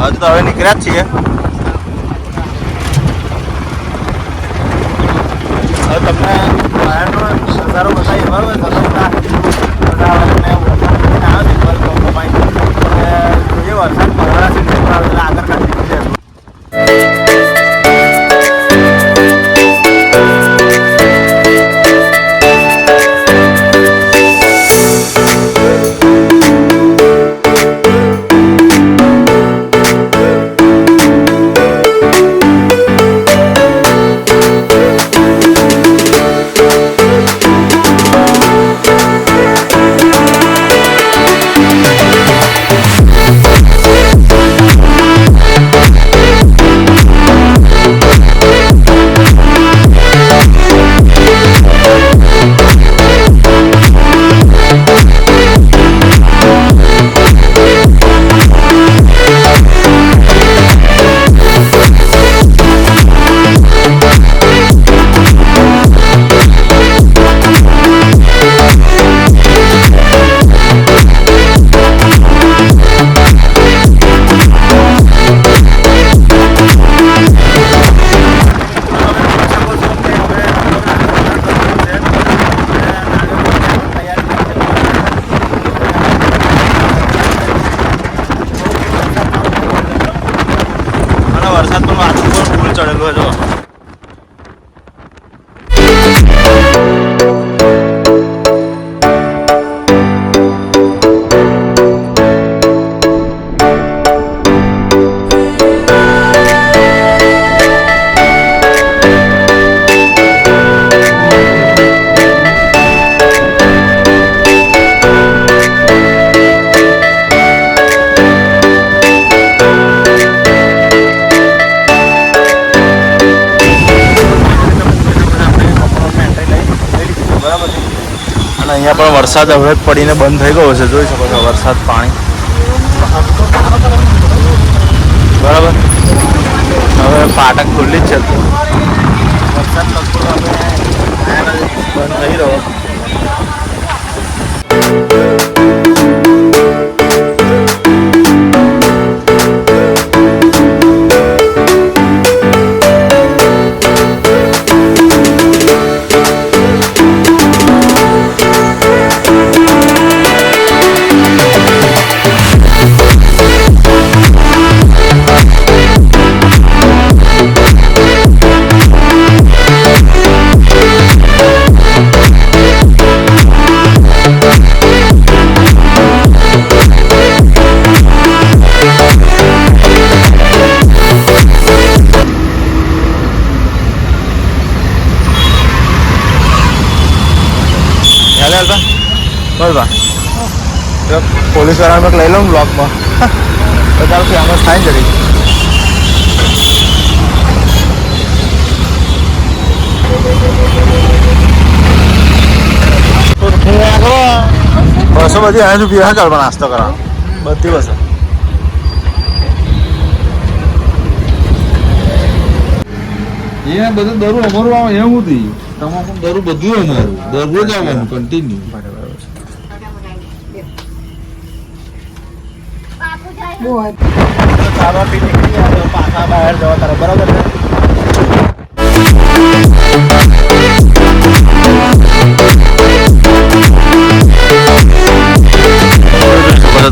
હજુ તો હવે નીકળ્યા જ છીએ. હવે તમને બહારનો નજારો બતાવી બરાબર તમે બધા બધા અમે વરસાદ આવે છે જોઈએ વરસાદ પણ વરસાદ હવે પડીને બંધ થઈ ગયો છે. જોઈ શકો છો વરસાદ પાણી. બરાબર? હવે પાટક ખુલ્લી જ છે. વરસાદ બંધ થઈ રહ્યો. બોલ બા. જો પોલીસ વાળાને લઈ લઉં બ્લોકમાં. તો તારું ફેમસ થાય જરી બસો બધી અહીં રૂપિયા હા ચાલ નાસ્તો કરવા બધી બસો. એ બધું દરું અમારું આવે એવું હતી. તમારું દરું બધું અમારું. દરરોજ આવવાનું કન્ટિન્યુ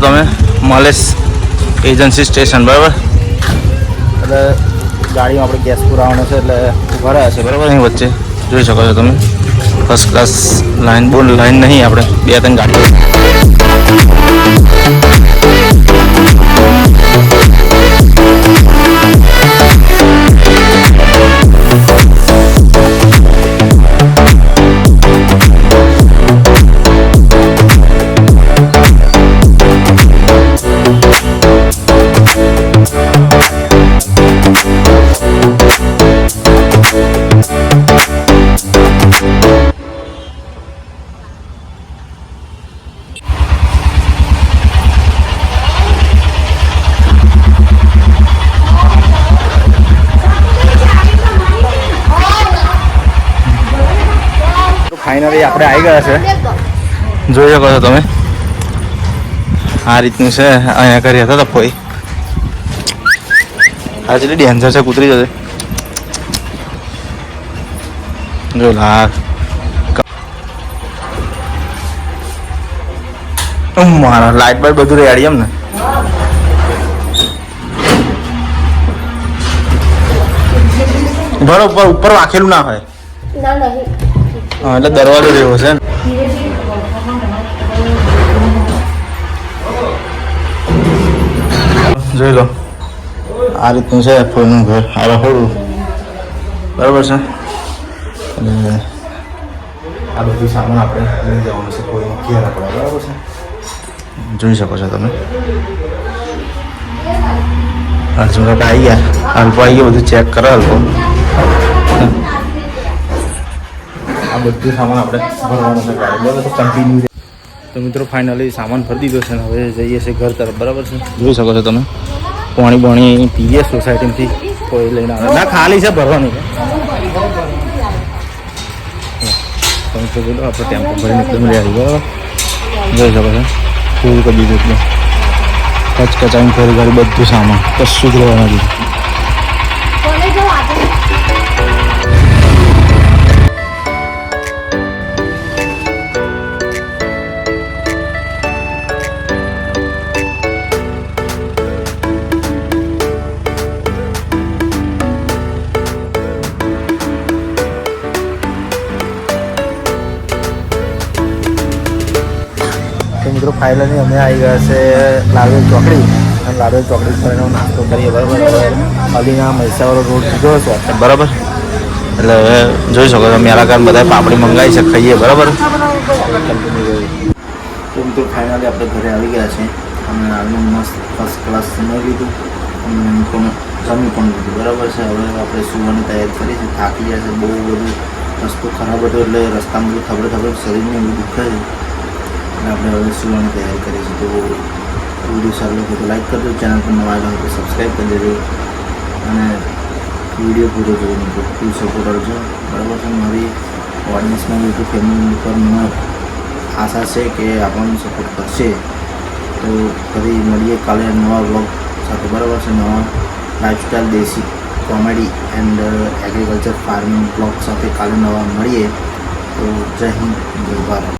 તમે માલેસ એજન્સી સ્ટેશન, બરાબર? એટલે ગાડીમાં આપણે ગેસ પુરાવાનો છે, એટલે ઊભા રહ્યા છે, બરાબર? અહીં વચ્ચે. જોઈ શકો છો તમે. ફર્સ્ટ ક્લાસ લાઈન બોલ લાઈન નહીં, આપણે બે, ત્રણ ગાડીઓ ફાઇનલી આપણે આવી ગયા છે. જોઈ શકો છો તમે. આ રીતનું છે અહીંયા કરી હતા તપોઈ આ જેટલી ડેન્જર છે કૂતરી જશે. જો લા. મારા લાઇટ બાઇટ બધું રેડી એમ ને. બરોબર ઉપર વાંખેલું ના હોય. ના નહીં. એટલે દરવાજો જેવો છે ને. જોઈ લો. આ રીતનું છે કોઈનું ઘર. આ રહોડું બરાબર છે. અને આ બધું સામાન આપણે લઈ જવાનું છે, કોઈ ઘેર આપણે બરાબર છે. જોઈ શકો છો તમે. અલ્પો આવી ગયા. અલ્પો આવી ગયો, બધું ચેક કરો અલ્પો આ બધું સામાન આપણે ભરવાનું છે ગાડી બરાબર તો કન્ટિન્યુ તો મિત્રો ફાઇનલી સામાન ભરી દીધો છે ને હવે જઈએ છીએ ઘર તરફ. બરાબર છે? જોઈ શકો છો તમે. પાણી પાણી પીએ સોસાયટીમાંથી કોઈ લઈને આવે. ના ખાલી છે ભરવાનું. તમે તો બોલો આપણે ટેમ્પો ભરીને એકદમ આવી બરાબર? જોઈ શકો છો. પૂરું કરી દીધું એકદમ. કચકચાઈને ફરી ગાડી બધું સામાન. કશું જ રહેવા નથી. મિત્રો ફાઇનલી અમે આવી ગયા છે લાલવેલ ચોકડી. અને લાલવેલ ચોકડી પર એનો નાસ્તો કરીએ. બરાબર? અલીના મહેસાવાળો રોડ સીધો છે બરાબર. એટલે હવે જોઈ શકો તમે મેરા કાન બધા પાપડી મંગાવી છે ખાઈએ. બરાબર? તો મિત્રો ફાઇનલી આપણે ઘરે આવી ગયા છે. અને આનું મસ્ત ફર્સ્ટ ક્લાસ જમી લીધું. અને પણ જમી પણ લીધું. બરાબર છે? હવે આપણે સુવાની તૈયારી કરી છે થાકી ગયા છે બહુ બધું રસ્તો ખરાબ હતો એટલે રસ્તામાં બધું થબડે થબડે શરીરને એવું દુખે છે. અને આપણે હવે સુવાની તૈયારી કરીએ છીએ, તો વીડિયો સારું લાગે તો લાઈક કરજો ચેનલ પર નવા આવ્યા તો સબસ્ક્રાઈબ કરી દેજો અને વીડિયો પૂરો જોઈને તો ફૂલ સપોર્ટ કરજો બરાબર છે? મારી ઓડિયન્સમાં યુટ્યુબ ફેમિલી પર મને આશા છે કે આપણને સપોર્ટ કરશે. તો ફરી મળીએ કાલે નવા બ્લોગ સાથે. બરાબર છે? નવા લાઈફસ્ટાઈલ દેશી comedy and agriculture farming blog સાથે કાલે નવા મળીએ. તો જય હિન્દ, જય ભારત.